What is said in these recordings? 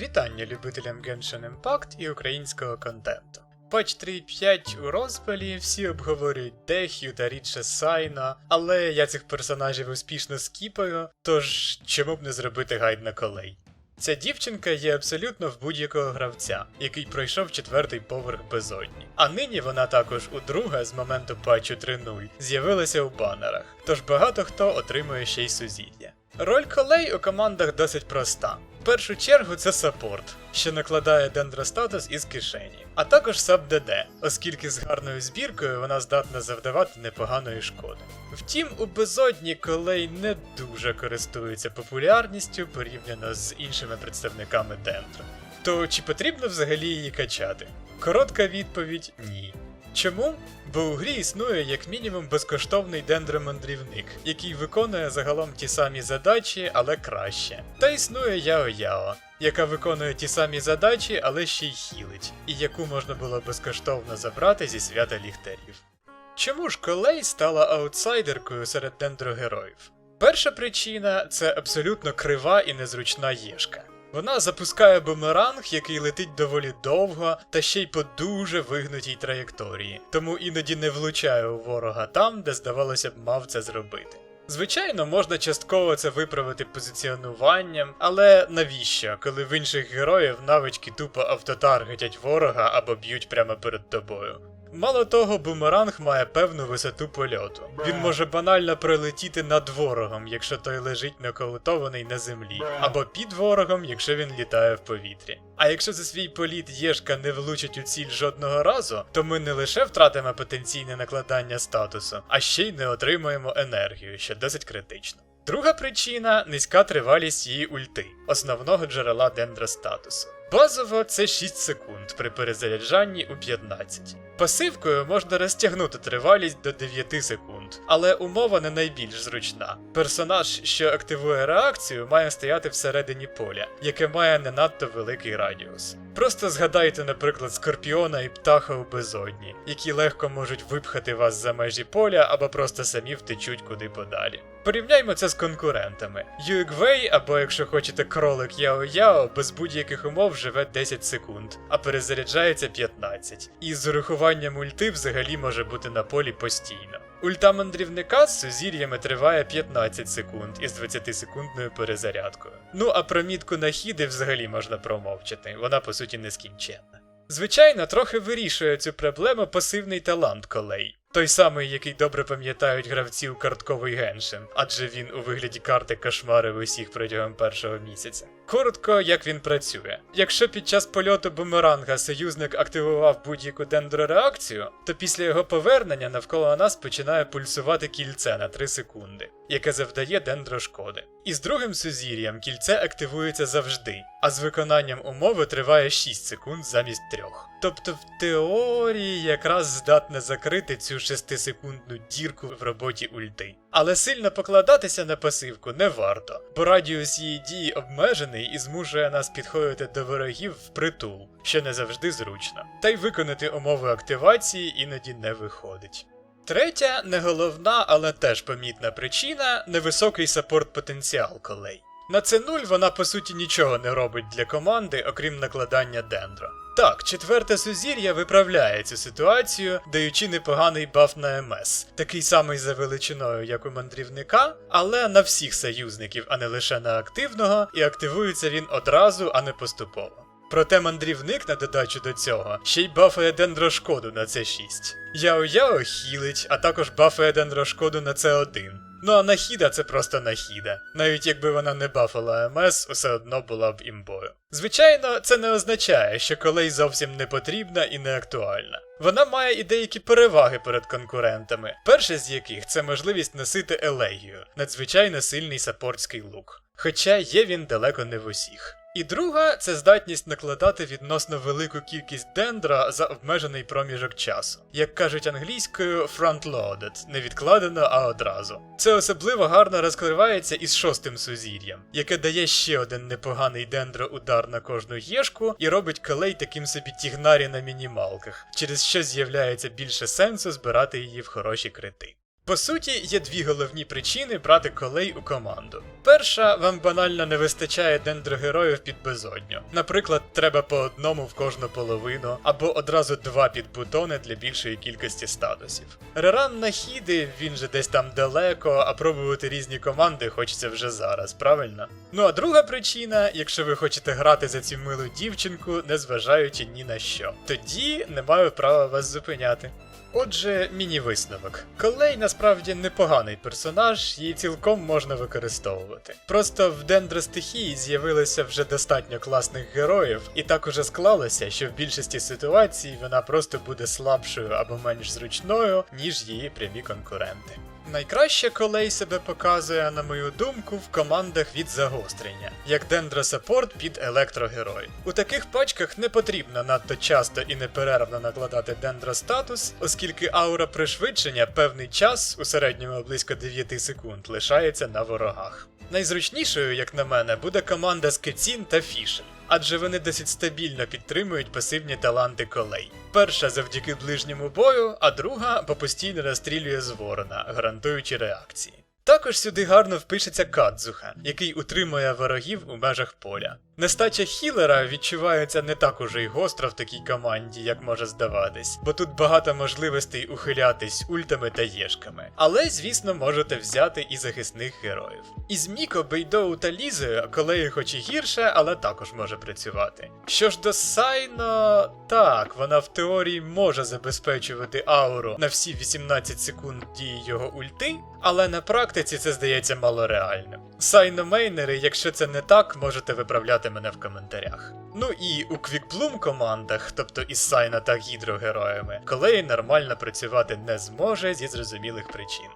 Вітання любителям Genshin Impact і українського контенту. Патч 3.5 у розпалі, всі обговорюють Дехю та рідше Сайна, але я цих персонажів успішно скіпаю, тож чому б не зробити гайд на колей. Ця дівчинка є абсолютно в будь-якого гравця, який пройшов четвертий поверх безодні. А нині вона також удруге з моменту патчу 3.0 з'явилася у банерах, тож багато хто отримує ще й сузір'я. Роль колей у командах досить проста. Першу чергу це саппорт, що накладає дендростатус із кишені, а також саб-ДД, оскільки з гарною збіркою вона здатна завдавати непоганої шкоди. Втім, у безодні колей не дуже користується популярністю порівняно з іншими представниками дендро. То чи потрібно взагалі її качати? Коротка відповідь ні. Чому? Бо у грі існує як мінімум безкоштовний дендромандрівник, який виконує загалом ті самі задачі, але краще. Та існує Яо Яо, яка виконує ті самі задачі, але ще й хілить, і яку можна було безкоштовно забрати зі свята ліхтарів. Чому ж колей стала аутсайдеркою серед дендрогероїв? Перша причина це абсолютно крива і незручна єшка. Вона запускає бумеранг, який летить доволі довго, та ще й по дуже вигнутій траєкторії, тому іноді не влучає у ворога там, де здавалося б мав це зробити. Звичайно, можна частково це виправити позиціонуванням, але навіщо, коли в інших героїв навички тупо автотаргетять ворога або б'ють прямо перед тобою? Мало того, бумеранг має певну висоту польоту. Він може банально пролетіти над ворогом, якщо той лежить нокаутований на землі, або під ворогом, якщо він літає в повітрі. А якщо за свій політ Єшка не влучить у ціль жодного разу, то ми не лише втратимо потенційне накладання статусу, а ще й не отримуємо енергію, що досить критично. Друга причина низька тривалість її ульти, основного джерела дендростатусу. Базово це 6 секунд при перезаряджанні у 15. Пасивкою можна розтягнути тривалість до 9 секунд, але умова не найбільш зручна. Персонаж, що активує реакцію, має стояти всередині поля, яке має не надто великий радіус. Просто згадайте, наприклад, скорпіона і птаха у безодні, які легко можуть випхати вас за межі поля або просто самі втечуть куди подалі. Порівняймо це з конкурентами. Юіквей, або якщо хочете кролик Яо Яо, без будь-яких умов живе 10 секунд, а перезаряджається 15. І з урахуванням ульти взагалі може бути на полі постійно. Ульта мандрівника з сузір'ями триває 15 секунд із 20-секундною перезарядкою. Ну а про мітку на хіди взагалі можна промовчати, вона по суті нескінченна. Звичайно, трохи вирішує цю проблему пасивний талант колей. Той самий, який добре пам'ятають гравці у картковий геншин, адже він у вигляді карти кошмарив усіх протягом першого місяця. Коротко, як він працює. Якщо під час польоту бумеранга союзник активував будь-яку дендрореакцію, то після його повернення навколо нас починає пульсувати кільце на 3 секунди, яке завдає дендрошкоди. І з другим сузір'ям кільце активується завжди, а з виконанням умови триває 6 секунд замість 3. Тобто в теорії якраз здатне закрити цю 6-секундну дірку в роботі ульти. Але сильно покладатися на пасивку не варто, бо радіус її дії обмежений і змушує нас підходити до ворогів впритул, що не завжди зручно. Та й виконати умови активації іноді не виходить. Третя, не головна, але теж помітна причина невисокий саппорт потенціал колей. На це 0 вона по суті нічого не робить для команди, окрім накладання дендро. Так, четверте сузір'я виправляє цю ситуацію, даючи непоганий баф на МС, такий самий за величиною, як у мандрівника, але на всіх союзників, а не лише на активного, і активується він одразу, а не поступово. Проте мандрівник на додачу до цього ще й бафає дендрошкоду на c 6 Яо-Яо хілить, а також бафає дендрошкоду на c 1 Ну а нахіда це просто нахіда. Навіть якби вона не бафала МС, усе одно була б імбою. Звичайно, це не означає, що колей зовсім не потрібна і не актуальна. Вона має і деякі переваги перед конкурентами, перше з яких це можливість носити елегію, надзвичайно сильний саппортський лук. Хоча є він далеко не в усіх. І друга це здатність накладати відносно велику кількість дендра за обмежений проміжок часу. Як кажуть англійською, front-loaded, не відкладено, а одразу. Це особливо гарно розкривається із шостим сузір'ям, яке дає ще один непоганий дендро-удар на кожну єшку і робить колей таким собі тігнарі на мінімалках, через що з'являється більше сенсу збирати її в хороші крити. По суті, є дві головні причини брати колей у команду. Перша, вам банально не вистачає дендрогероїв під безодню. Наприклад, треба по одному в кожну половину, або одразу два підбутони для більшої кількості статусів. Реран на хіди, він же десь там далеко, а пробувати різні команди хочеться вже зараз, правильно? Ну а друга причина, якщо ви хочете грати за цю милу дівчинку, незважаючи ні на що, тоді не маю права вас зупиняти. Отже, міні-висновок. Колей насправді непоганий персонаж, її цілком можна використовувати. Просто в дендростихії з'явилося вже достатньо класних героїв, і так уже склалося, що в більшості ситуацій вона просто буде слабшою або менш зручною, ніж її прямі конкуренти. Найкраще колей себе показує, на мою думку, в командах від загострення, як дендросаппорт під електрогерой. У таких пачках не потрібно надто часто і неперервно накладати дендростатус, оскільки аура пришвидшення певний час, у середньому близько 9 секунд, лишається на ворогах. Найзручнішою, як на мене, буде команда з Кецін та Фішен, адже вони досить стабільно підтримують пасивні таланти колей. Перша завдяки ближньому бою, а друга, бо постійно розстрілює з ворона, гарантуючи реакції. Також сюди гарно впишеться Кадзуха, який утримує ворогів у межах поля. Нестача хілера відчувається не так уже й гостро в такій команді, як може здаватись, бо тут багато можливостей ухилятись ультами та єшками. Але, звісно, можете взяти і захисних героїв. Із Міко, Бейдоу та Лізою колею хоч і гірше, але також може працювати. Що ж до Сайно, так, вона в теорії може забезпечувати ауру на всі 18 секунд дії його ульти, але на практиці це здається малореальним. Сайно-мейнери, якщо це не так, можете виправляти мене в коментарях. Ну і у Квікблум командах, тобто із Сайна та гідрогероями, колей нормально працювати не зможе зі зрозумілих причин.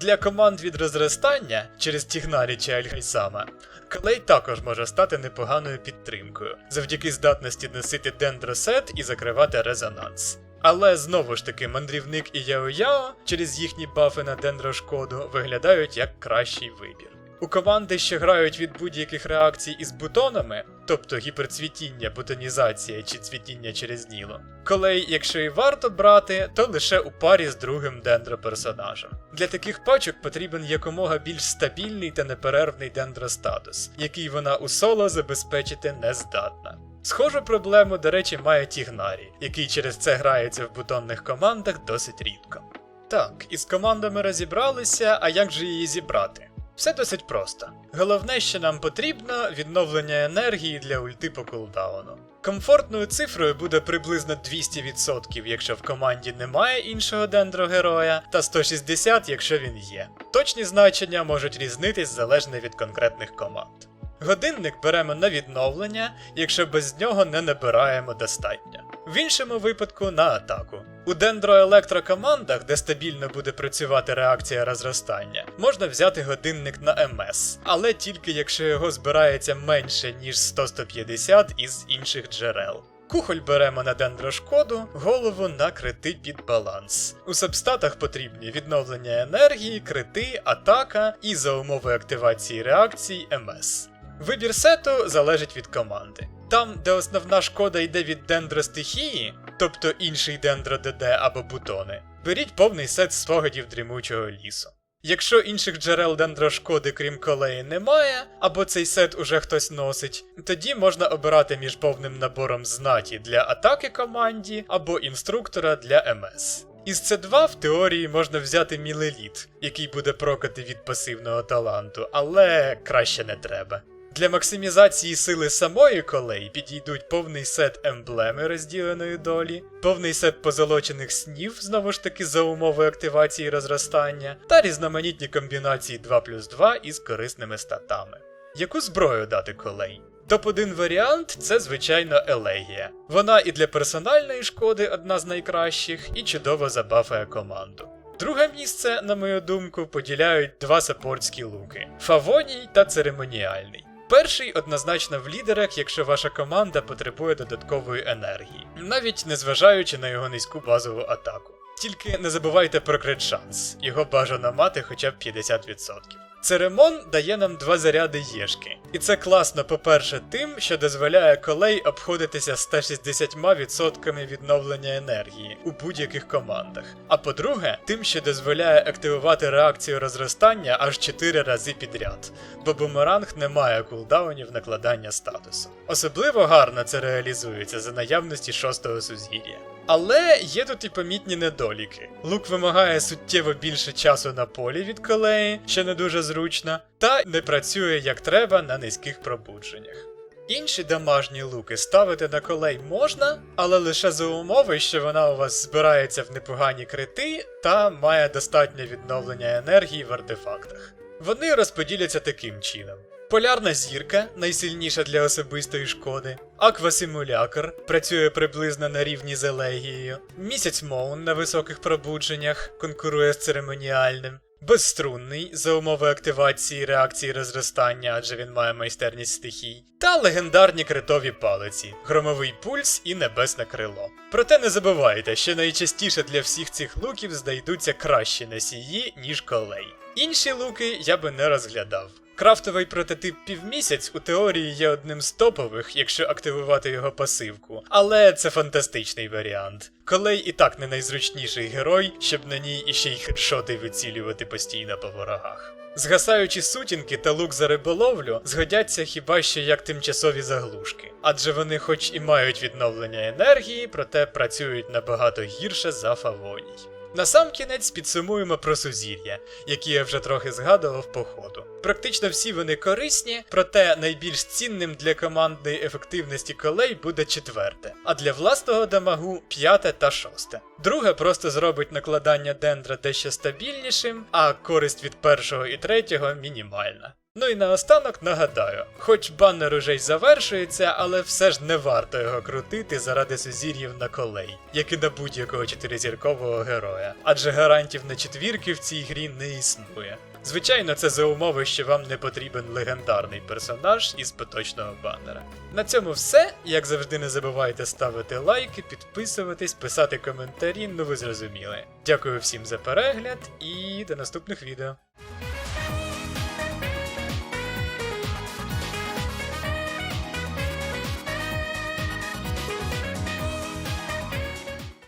Для команд від розростання через Тігнарі чи Альхайсама, Клей також може стати непоганою підтримкою, завдяки здатності носити дендросет і закривати резонанс. Але знову ж таки, мандрівник і Яо-Яо через їхні бафи на дендрошкоду виглядають як кращий вибір. У команди, що грають від будь-яких реакцій із бутонами, тобто гіперцвітіння, бутонізація чи цвітіння через Ніло, колей, якщо і варто брати, то лише у парі з другим дендроперсонажем. Для таких пачок потрібен якомога більш стабільний та неперервний дендростатус, який вона у соло забезпечити не здатна. Схожу проблему, до речі, має Тігнарі, який через це грається в бутонних командах досить рідко. Так, із командами розібралися, а як же її зібрати? Все досить просто. Головне, що нам потрібно відновлення енергії для ульти по кулдауну. Комфортною цифрою буде приблизно 200%, якщо в команді немає іншого дендрогероя, та 160, якщо він є. Точні значення можуть різнитись залежно від конкретних команд. Годинник беремо на відновлення, якщо без нього не набираємо достатньо. В іншому випадку на атаку. У дендроелектрокомандах, де стабільно буде працювати реакція розростання, можна взяти годинник на МС, але тільки якщо його збирається менше ніж 100-150 із інших джерел. Кухоль беремо на дендрошкоду, голову на крити під баланс. У сабстатах потрібні відновлення енергії, крити, атака і за умови активації реакцій МС. Вибір сету залежить від команди. Там, де основна шкода йде від дендростихії, тобто інший дендро ДД або бутони, беріть повний сет спогадів дрімучого лісу. Якщо інших джерел дендрошкоди, крім колеї, немає, або цей сет уже хтось носить, тоді можна обирати між повним набором знаті для атаки команді або інструктора для МС. Із С2 в теорії можна взяти мілеліт, який буде прокати від пасивного таланту, але краще не треба. Для максимізації сили самої колеї підійдуть повний сет емблеми розділеної долі, повний сет позолочених снів, знову ж таки за умови активації розростання, та різноманітні комбінації 2 плюс 2 із корисними статами. Яку зброю дати колей? Топ-1 варіант це, звичайно, елегія. Вона і для персональної шкоди одна з найкращих, і чудово забафає команду. Друге місце, на мою думку, поділяють два саппортські луки Фавоній та церемоніальний. Перший однозначно в лідерах, якщо ваша команда потребує додаткової енергії, навіть незважаючи на його низьку базову атаку. Тільки не забувайте про крит шанс, його бажано мати хоча б 50%. Церемон дає нам два заряди єшки. І це класно, по-перше, тим, що дозволяє колей обходитися 160% відновлення енергії у будь-яких командах. А по-друге, тим, що дозволяє активувати реакцію розростання аж 4 рази підряд, бо бумеранг не має кулдаунів накладання статусу. Особливо гарно це реалізується за наявності шостого сузір'я. Але є тут і помітні недоліки. Лук вимагає суттєво більше часу на полі від колеї, що не дуже зручно, та не працює як треба на низьких пробудженнях. Інші домашні луки ставити на колей можна, але лише за умови, що вона у вас збирається в непогані крити та має достатнє відновлення енергії в артефактах. Вони розподіляться таким чином. Полярна зірка найсильніша для особистої шкоди. Аквасимулякр працює приблизно на рівні з елегією. Місяць Моун на високих пробудженнях конкурує з церемоніальним. Безструнний за умови активації реакції розростання, адже він має майстерність стихій, та легендарні критові палиці, громовий пульс і небесне крило. Проте не забувайте, що найчастіше для всіх цих луків знайдуться кращі носії, ніж колей. Інші луки я би не розглядав. Крафтовий прототип півмісяць у теорії є одним з топових, якщо активувати його пасивку, але це фантастичний варіант. Колей і так не найзручніший герой, щоб на ній іще й хедшоти вицілювати постійно по ворогах. Згасаючі сутінки та лук за риболовлю згодяться хіба що як тимчасові заглушки, адже вони хоч і мають відновлення енергії, проте працюють набагато гірше за фавоній. Насамкінець підсумуємо про сузір'я, які я вже трохи згадував по ходу. Практично всі вони корисні, проте найбільш цінним для командної ефективності колей буде четверте, а для власного дамагу п'яте та шосте. Друге просто зробить накладання дендра дещо стабільнішим, а користь від першого і третього мінімальна. Ну і наостанок нагадаю, хоч баннер уже й завершується, але все ж не варто його крутити заради сузір'їв на колей, як і на будь-якого чотиризіркового героя, адже гарантів на четвірки в цій грі не існує. Звичайно, це за умови, що вам не потрібен легендарний персонаж із поточного баннера. На цьому все. Як завжди, не забувайте ставити лайки, підписуватись, писати коментарі, ну ви зрозуміли. Дякую всім за перегляд і до наступних відео.